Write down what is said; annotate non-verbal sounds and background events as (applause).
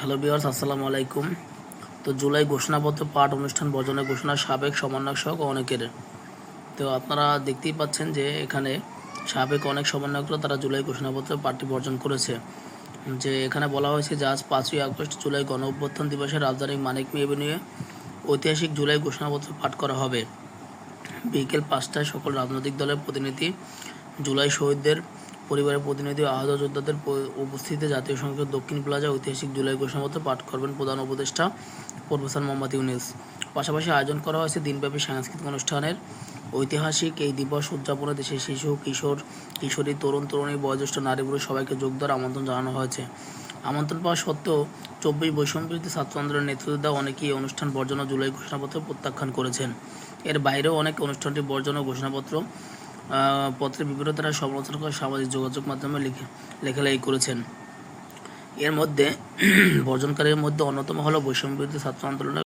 Hello বিয়ার্স আসসালামু আলাইকুম। তো জুলাই ঘোষণাপত্র পাঠ অনুষ্ঠান বর্জনের ঘোষণা সাবেক সমন্বয়ক সহ অনেকের। তো আপনারা দেখতেই পাচ্ছেন যে এখানে সাবেক অনেক সমন্বয়করা তারা জুলাই ঘোষণাপত্র পাঠটি বর্জন করেছে। যে এখানে বলা হয়েছে যে আজ পাঁচই আগস্ট জুলাই গণ অভ্যুত্থান দিবসে রাজধানীর মানিক নিয়ে ঐতিহাসিক জুলাই ঘোষণাপত্র পাঠ করা হবে। বিকেল পাঁচটায় সকল রাজনৈতিক দলের প্রতিনিধি জুলাই শহীদদের পরিবারের প্রতিনিধি আহত যোদ্ধাদের উপস্থিতিতে জাতীয় সংসদ দক্ষিণ প্লাজা ঐতিহাসিক জুলাই ঘোষণাপত্র পাঠ করবেন প্রধান উপদেষ্টা প্রফেসর মোহাম্মদ ইউনিস। পাশাপাশি আয়োজন করা হয়েছে দিনব্যাপী সাংস্কৃতিক অনুষ্ঠানের। ঐতিহাসিক এই দিবস উদযাপনে দেশের শিশু, কিশোর, কিশোরী, তরুণ, তরুণী, বয়োজ্যেষ্ঠ নারী, পুরুষ সবাইকে যোগ দেওয়ার আমন্ত্রণ জানানো হয়েছে। আমন্ত্রণ পাওয়া সত্ত্বেও চব্বিশ বৈষম্যবিরোধী ছাত্র আন্দোলনের নেতৃত্ব দেওয়া অনেকেই অনুষ্ঠান বর্জন জুলাই ঘোষণাপত্র প্রত্যাখ্যান করেছেন। এর বাইরেও অনেক অনুষ্ঠানটি বর্জন ও ঘোষণাপত্র আহ, বিভিন্ন তারা সমালোচনা করে সামাজিক যোগাযোগ মাধ্যমে লিখে লেখালেখি করেছেন। এর মধ্যে (clears throat) বর্জনকারীর মধ্যে অন্যতম হলো বৈষম্য বিরোধী ছাত্র আন্দোলনের